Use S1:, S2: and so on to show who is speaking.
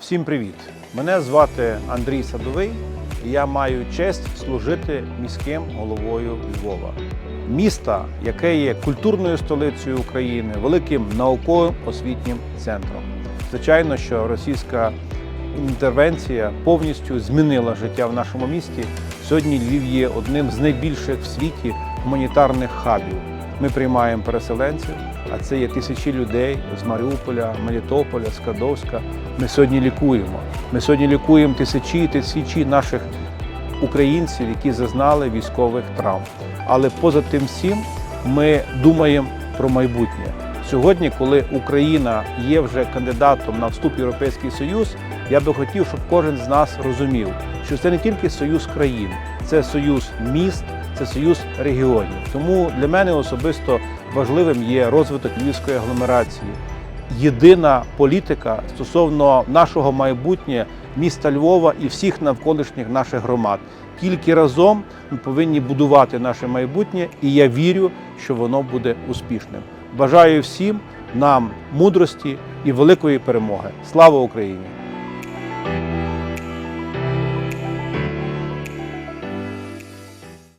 S1: Всім привіт! Мене звати Андрій Садовий. і Я маю честь служити міським головою Львова. Міста, яке є культурною столицею України, великим науковим освітнім центром. Звичайно, що російська інтервенція повністю змінила життя в нашому місті. Сьогодні Львів є одним з найбільших в світі гуманітарних хабів. Ми приймаємо переселенців, а це є тисячі людей з Маріуполя, Мелітополя, Скадовська. Ми сьогодні лікуємо. Ми сьогодні лікуємо тисячі і тисячі наших українців, які зазнали військових травм. Але поза тим всім ми думаємо про майбутнє. Сьогодні, коли Україна є вже кандидатом на вступ в Європейський Союз, я би хотів, щоб кожен з нас розумів, що це не тільки союз країн, це союз міст, це союз регіонів. Тому для мене особисто важливим є розвиток львівської агломерації. Єдина політика стосовно нашого майбутнього міста Львова і всіх навколишніх наших громад. Тільки разом ми повинні будувати наше майбутнє, і я вірю, що воно буде успішним. Бажаю всім нам мудрості і великої перемоги. Слава Україні!